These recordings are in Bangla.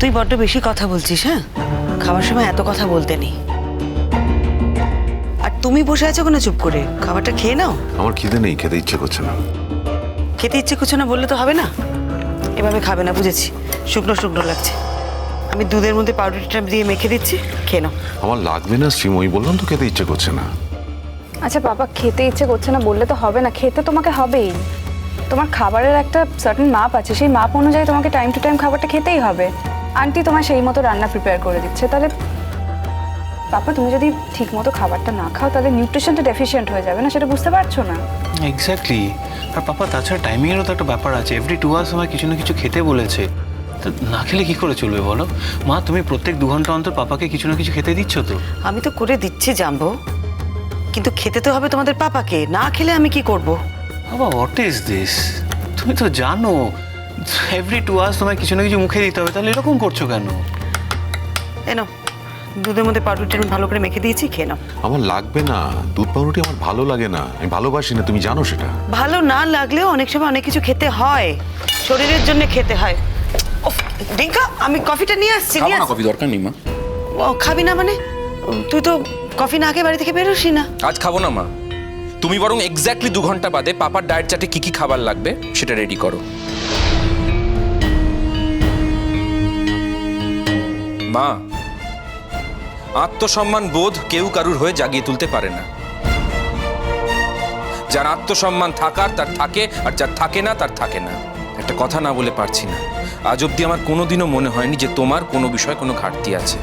তুই বড্ড বেশি কথা বলছিস হ্যাঁ? খাওয়ার সময় এত কথা বলতে নেই। আর তুমি বসে আছো কোনো চুপ করে? খাবারটা খেয়ে নাও। আমার খিদে নেই খেতে ইচ্ছে করছে না। খেতে ইচ্ছে করছে না বললে তো হবে না? এভাবে খাবে না বুঝেছি। শুকনো শুকনো লাগছে। আমি দুধের মধ্যে পাউডারটা দিয়ে মেখে দিচ্ছি খেয়ে নাও। আমার লাগবে না শ্রীময়ী বললাম তো খেতে ইচ্ছে করছে না। আচ্ছা বাবা খেতে ইচ্ছে করছে না বললে তো হবে না। খেতে তোমাকে হবেই। তোমার খাবারের একটা সার্টেন মাপ আছে সেই মাপ অনুযায়ী তোমাকে টাইম টু টাইম খাবারটা খেতেই হবে। আন্টি তোমার সেই মতো রান্না প্রিপেয়ার করে দিচ্ছে। তাহলে পাপা তুমি যদি ঠিক মতো খাবারটা না খাও তাহলে নিউট্রিশনটা ডেফিশিয়েন্ট হয়ে যাবে না সেটা বুঝতে পারছ না? এক্স্যাক্টলি আর পাপা তাছাড়া টাইমিংয়েরও তো একটা ব্যাপার আছে। এভরি টু আওয়ার্স আমায় কিছু না কিছু খেতে বলেছে। তো না খেলে কি করে চলবে বলো? মা তুমি প্রত্যেক দু ঘণ্টা অন্তর পাপাকে কিছু না কিছু খেতে দিচ্ছ তো? আমি তো করে দিচ্ছি জানব কিন্তু খেতে তো হবে তোমাদের পাপাকে। না খেলে আমি কি করব? বাবা হোয়াট ইজ দিস তুমি তো জানো এভরি টু আওয়ার্স তোমায় কিছু না কিছু মুখে দিতে হবে তাহলে এরকম করছ কেন? এনো দুধের মধ্যে পাউডারটা আমি ভালো করে মেখে দিয়েছি খেয়ে নাও। আমার লাগবে না দুধ পাউরুটি আমার ভালো লাগে না আমি ভালোবাসি না তুমি জানো সেটা। ভালো না লাগলেও অনেক সময় অনেক কিছু খেতে হয় শরীরের জন্য খেতে হয়। ডিঙ্কা আমি কফিটা নিয়ে আসছি খাব নিয়ে না আসছি। কফি দরকার নেই মা। ও খাবি না মানে? তুই তো কফি না খেয়ে বাড়ি থেকে বেরোসি না। আজ খাব না মা। তুমি বরং এক্স্যাক্টলি দু ঘণ্টা বাদে পাপার ডায়েট চার্টে কি কি খাবার লাগবে সেটা রেডি করো। মা, আত্মসম্মান বোধ কেউ কারুর হয়ে জাগিয়ে তুলতে পারে না। যার আত্মসম্মান থাকার, তার থাকে, আর যার থাকে না, তার থাকে না। একটা কথা না বলে পারছি না। আজ অবধি আমার কোনোদিনও মনে হয়নি যে তোমার কোনো বিষয়ে কোনো ঘাটতি আছে।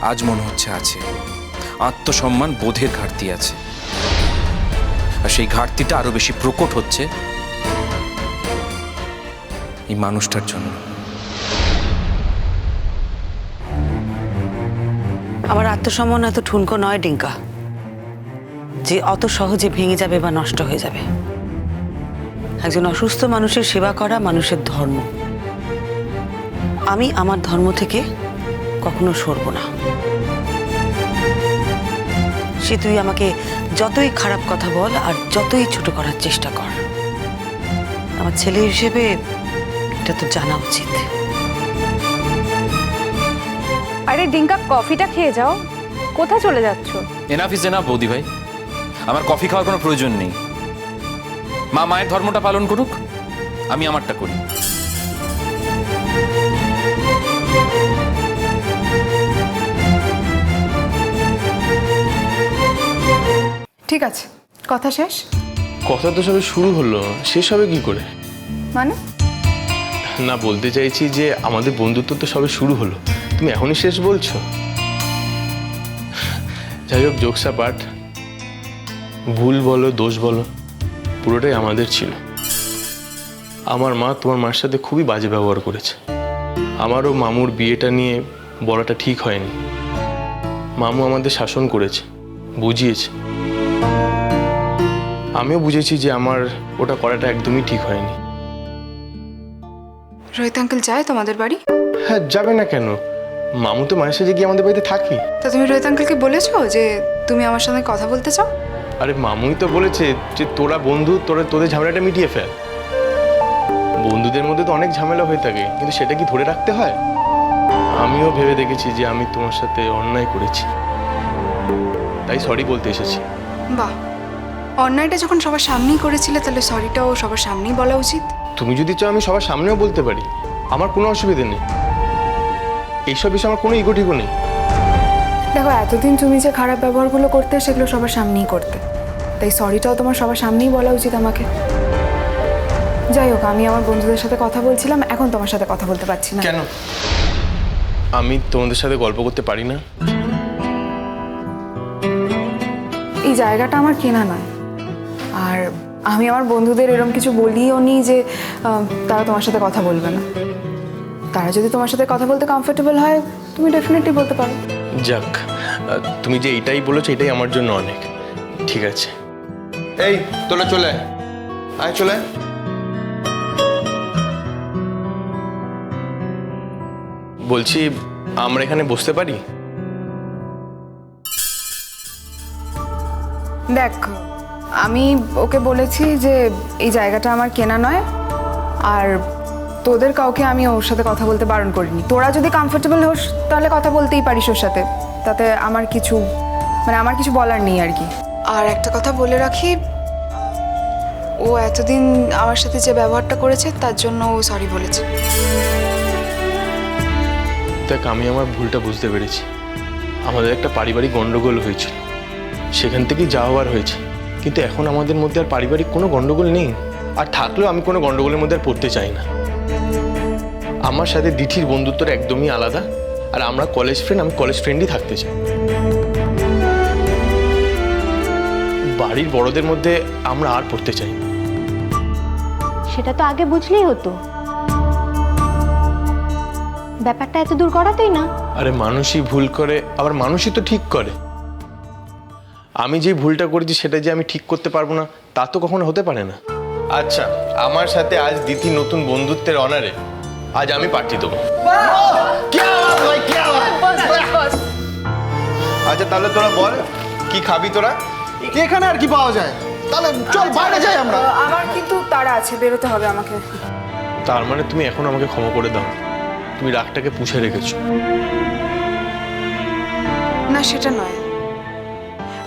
আজ মনে হচ্ছে আছে। আত্মসম্মান বোধের ঘাটতি আছে। আর সেই ঘাটতিটা আরও বেশি প্রকট হচ্ছে এই মানুষটার জন্য। আমার আত্মসম্মান এত ঠুনকো নয়, ডিঙ্কা, যে অত সহজে ভেঙে যাবে বা নষ্ট হয়ে যাবে। একজন অসুস্থ মানুষের সেবা করা মানুষের ধর্ম। আমি আমার ধর্ম থেকে কখনো সরব না। সে তুই আমাকে যতই খারাপ কথা বল আর যতই ছোট করার চেষ্টা কর। আমার ছেলে হিসেবে এটা তো জানা উচিত। আরে ডিঙ্কা কফিটা খেয়ে যাও। কোথায় চলে যাচ্ছ? এনাফ ইজ এনাফ বৌদি ভাই। আমার কফি খাওয়ার কোনো প্রয়োজন নেই। মা মায়ের ধর্মটা পালন করুক আমি আমারটা করি। ঠিক আছে কথা শেষ? কথা তো সবে শুরু হলো শেষ হবে কি করে? মানে? না বলতে চাইছি যে আমাদের বন্ধুত্ব তো সবে শুরু হলো। তুমি এখনই শেষ বলছো? যাই হোক জোকসা পাঠ ভুল বলো, দোষ বলো, পুরোটাই আমাদের ছিল। আমার মা তোমার মার সাথে খুবই বাজে ব্যবহার করেছে। আমারও মামুর বিয়েটা নিয়ে বলাটা ঠিক হয়নি। মামু আমাদের শাসন করেছে, বুঝিয়েছে। আমিও বুঝেছি যে আমার ওটা করাটা একদমই ঠিক হয়নি। রোহিত আঙ্কেল যায় তোমাদের বাড়ি? হ্যাঁ যাবে না কেন? মামু তো মায়ের সাথে গিয়ে আমাদের বাড়িতে থাকি। তা তুমি রোহিত আঙ্কেলকে বলেছ যে তুমি আমার সঙ্গে কথা বলতে চাও? আরে মামুই তো বলেছে যে তোরা বন্ধু তোরা তোদের ঝামেলাটা মিটিয়ে ফেল। বন্ধুদের মধ্যে তো অনেক ঝামেলা হয়ে থাকে কিন্তু সেটা কি ধরে রাখতে হয়? আমিও ভেবে দেখেছি যে আমি তোমার সাথে অন্যায় করেছি। তাই সরি বলতে এসেছি। বাহ। অন্যায়টা যখন সবার সামনেই করেছিলে তাহলে সরিটাও সবার সামনেই বলা উচিত। তুমি যদি চাও আমি সবার সামনেও বলতে পারি আমার কোনো অসুবিধে নেই। এইসব বিষয়ে আমার কোনো ইগোটিগো নেই। দেখো এতদিন তুমি যে খারাপ ব্যবহারগুলো করতে সেগুলো সবার সামনেই করতে। তাই সরিটাও তোমার সবার সামনেই বলা উচিত আমাকে। যাই হোক আমি আমার বন্ধুদের সাথে কথা বলছিলাম এখন তোমার সাথে কথা বলতে পারছি না। কেন? আমি তোমাদের সাথে গল্প করতে পারি না? এই জায়গাটা আমার কেনা নয়। আর আমি আমার বন্ধুদের এরকম কিছু বলিও নি যে তারা তোমার সাথে কথা বলবে না। তারা যদি তোমার সাথে কথা বলতে কমফোর্টেবল হয় তুমি ডেফিনেটলি বলতে পারো। যাক তুমি যে এটাই বলেছ এটাই আমার জন্য অনেক। ঠিক আছে। এই তোলা চলে। আয়। চলে। আয়। বলছি আমরা এখানে বসতে পারি? দেখ আমি ওকে বলেছি যে এই জায়গাটা আমার কেনা নয় আর তোদের কাউকে আমি ওর সাথে কথা বলতে বারণ করিনি। তোরা যদি কমফোর্টেবল হোস তাহলে কথা বলতেই পারিস ওর সাথে। তাতে আমার কিছু মানে আমার কিছু বলার নেই আর কি। আর একটা কথা বলে রাখি ও এতদিন আমার সাথে যে ব্যবহারটা করেছে তার জন্য ও সরি বলেছে। দেখ আমি আমার ভুলটা বুঝতে পেরেছি। আমাদের একটা পারিবারিক গন্ডগোল হয়েছিল। সেখান থেকেই যা হওয়ার হয়েছে। কিন্তু এখন আমাদের মধ্যে আর পারিবারিক কোনো গন্ডগোল নেই। আর থাকলেও আমি কোনো গন্ডগোলের মধ্যে আর পড়তে চাই না। আমার সাথে দিঠির বন্ধুত্বটা একদমই আলাদা। আর আমরা কলেজ ফ্রেন্ড আমি কলেজ ফ্রেন্ডই থাকতে চাই। বাড়ির বড়দের মধ্যে আমরা আর পড়তে চাই সেটা তো আগে বুঝলেই হতো। ব্যাপারটা এত দূর করাতোই না। আরে মানুষই ভুল করে আবার মানুষই তো ঠিক করে। আমি যে ভুলটা করেছি সেটা যে আমি ঠিক করতে পারব না তা তো কখনো হতে পারে না। আচ্ছা আমার সাথে আজ দিতি নতুন বন্ধুত্বের অনারে আজ আমি পার্টি দেবো। আচ্ছা তাহলে তোরা বল কি খাবি তোরা? এখানে আর কি পাওয়া যায়? তাহলে চল বাইরে যাই আমরা। আমার কিন্তু তারা আছে বেরোতে হবে আমাকে। তার মানে তুমি এখন আমাকে ক্ষমা করে দাও। তুমি রাগটাকে পুষে রেখেছো। না সেটা নয়।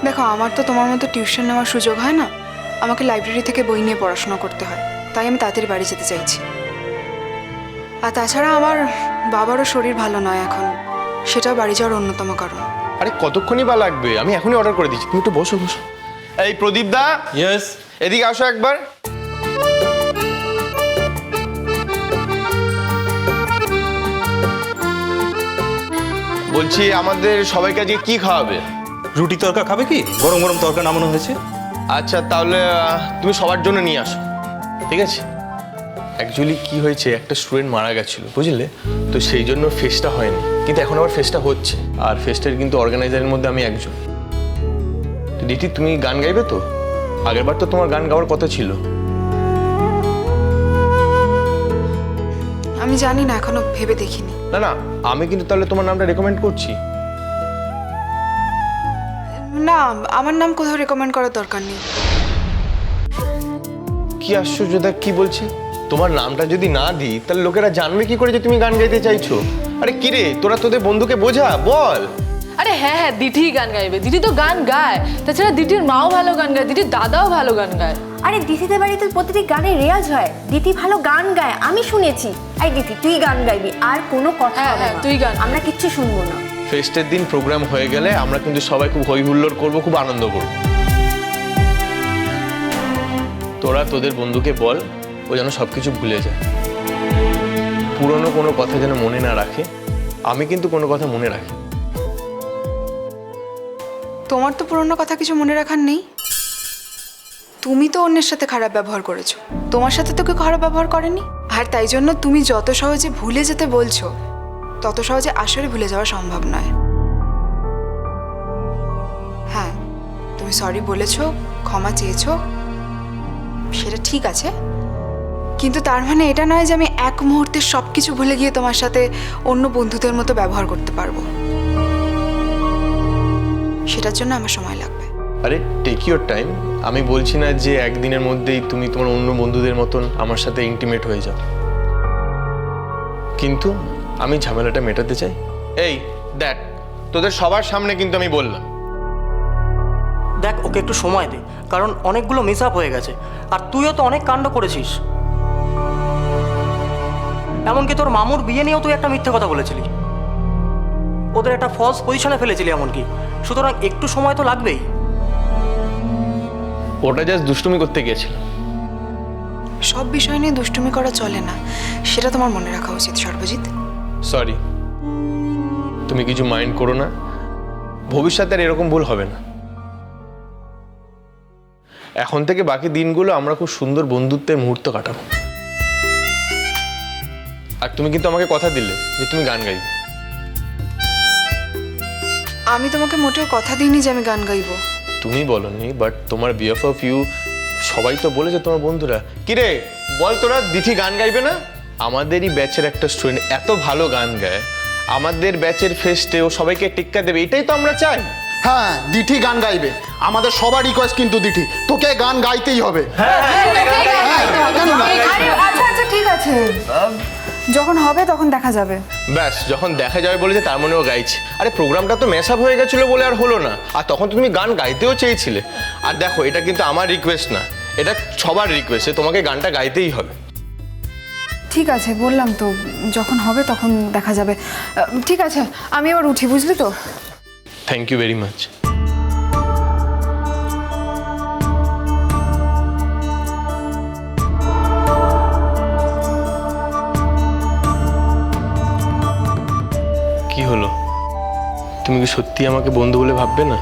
দেখো আমার তো তোমার মতো টিউশন নেওয়ার সুযোগ হয় না। আমাকে লাইব্রেরি থেকে বই নিয়ে পড়াশোনা করতে হয়। তাই আমি তাড়াতাড়ি বাড়ি যেতে চাইছি। আর তাছাড়া আমার বাবারও শরীর ভালো নয় এখন। সেটাও বাড়ি যাওয়ার অন্যতম কারণ। আরে কতক্ষণই বা লাগবে? আমি এখনই অর্ডার করে দিচ্ছি। তুমি একটু বসো বসো। এই প্রদীপ দা। ইয়েস এদিকে আসো একবার। বলছি আমাদের সবাইকে আজকে কি খাওয়াবে? রুটি তরকা খাবে কি? গরম গরম তরকা নামানো হয়েছে। আচ্ছা তাহলে তুমি সবার জন্য নিয়ে আসো। ঠিক আছে? অ্যাকচুয়ালি কি হয়েছে একটা স্টুডেন্ট মারা গেছিল বুঝলে? তো সেই জন্য ফেস্টটা হয়নি। কিন্তু এখন আবার ফেস্টটা হচ্ছে। আর ফেস্টের কিন্তু অর্গানাইজারের মধ্যে আমি একজন। তো দিদি তুমি গান গাইবে তো? আগেরবার তো তোমার গান গাওয়ার কথা ছিল। আমি জানি না এখনও ভেবে দেখিনি। না না আমি কিন্তু তাহলে তোমার নামটা রেকমেন্ড করছি। না আমার নাম কোথাও রেকমেন্ড করার দরকার নেই। কি আশ্চর্য দেখ কি বলছি? তোমার নামটা যদি না দিই তাহলে লোকেরা জানবে কি করে যে তুমি গান গাইতে চাইছো। আরে কিরে তোরা তোদের বন্ধুকে বোঝা বল। আরে হ্যাঁ হ্যাঁ দিঠি গান গাইবে। দিদি তো গান গায়। তাছাড়া দিদির মাও ভালো গান গায় দিদির দাদাও ভালো গান গায়। আরে দিদিদের বাড়িতে প্রতিটি গানে রেয়াজ হয়। দিদি ভালো গান গায় আমি শুনেছি। এই দিদি তুই গান গাইবি আর কোনো কথা হ্যাঁ, হবে হ্যাঁ, না। তুই গান আমরা কিচ্ছু শুনব না। ফেস্টের দিন প্রোগ্রাম হয়ে গেলে আমরা কিন্তু সবাই খুব হই হুল্লোড় করব, খুব আনন্দ করব। তোরা তোদের বন্ধুকে বল, ও যেন সব কিছু ভুলে যায়। পুরনো কোনো কথা যেন মনে না রাখে, আমি কিন্তু কোনো কথা মনে রাখি তোমার তো পুরনো কথা কিছু মনে রাখার নেই। তুমি তো অন্যের সাথে খারাপ ব্যবহার করেছ। তোমার সাথে তো কেউ খারাপ ব্যবহার করেনি। আর তাই জন্য তুমি যত সহজে ভুলে যেতে বলছো তত সহজে আসলে ভুলে যাওয়া সম্ভব নয়। হ্যাঁ তুমি সরি বলেছ, ক্ষমা চেয়েছো। সেটা ঠিক আছে। কিন্তু তার মানে এটা নয় যে আমি এক মুহূর্তে সব কিছু ভুলে গিয়ে তোমার সাথে অন্য বন্ধুদের মতো ব্যবহার করতে পারব। সেটার জন্য আমার সময় লাগবে। আরে টেক ইউর টাইম আমি বলছি না যে একদিনের মধ্যেই তুমি তোমার অন্য বন্ধুদের মতন আমার সাথে ইন্টিমেট হয়ে যাও। কিন্তু আমি ঝামেলাটা মেটাতে চাই। এই দেখ তোদের সবার সামনে কিন্তু আমি বললাম। দেখ ওকে একটু সময় দে কারণ অনেকগুলো মিস আপ হয়ে গেছে আর তুইও তো অনেক কাণ্ড করেছিস। এমনকি তোর মামুর বিয়ে নিয়েও তুই একটা মিথ্যে কথা বলেছিলি। ওদের একটা ফলস পজিশনে ফেলেছিলি এমনকি সুতরাং একটু সময় তো লাগবেই। ওটা জাস্ট দুষ্টুমি করতে গিয়েছিলাম সব বিষয় নিয়ে দুষ্টুমি করা চলে না সেটা তোমার মনে রাখা উচিত সর্বজিৎ। সরি তুমি কিছু মাইন্ড করো না। ভবিষ্যতে আর এরকম ভুল হবে না। এখন থেকে বাকি দিনগুলো আমরা খুব সুন্দর বন্ধুত্বের মুহূর্ত কাটাবো। আর তুমি কিন্তু আমাকে কথা দিলে যে তুমি গান গাইবে। আমি তোমাকে মোটেও কথা দিইনি যে আমি গান গাইবো। তুমি বলনি বাট তোমার বিএফ অফ ইউ সবাই তো বলেছে তোমার বন্ধুরা। কিরে বল তোরা দিথি গান গাইবে না? আমাদেরই ব্যাচের একটা স্টুডেন্ট এত ভালো গান গায় আমাদের ব্যাচের ফেস্টে ও সবাইকে টিক্কা দেবে এটাই তো আমরা চাই হ্যাঁ দিঠি গান গাইবে আমাদের সবার রিকোয়েস্ট কিন্তু দিঠি তোকে গান গাইতেই হবে হ্যাঁ, কেন না? আরে, আচ্ছা আচ্ছা ঠিক আছে যখন হবে তখন দেখা যাবে ব্যাস যখন দেখা যাবে বলেছে তার মনেও গাইছে আরে প্রোগ্রামটা তো মেস আপ হয়ে গেছিল বলে আর হলো না আর তখন তো তুমি গান গাইতেও চেয়েছিলে আর দেখো এটা কিন্তু আমার রিকোয়েস্ট না এটা সবার রিকোয়েস্ট তোমাকে গানটা গাইতেই হবে ঠিক আছে, বললাম তো, যখন হবে তখন দেখা যাবে। ঠিক আছে, আমি এবার উঠি, বুঝলি তো? থ্যাংক ইউ ভেরি মাচ কি হলো? তুমি কি সত্যি আমাকে বন্ধু বলে ভাববে না?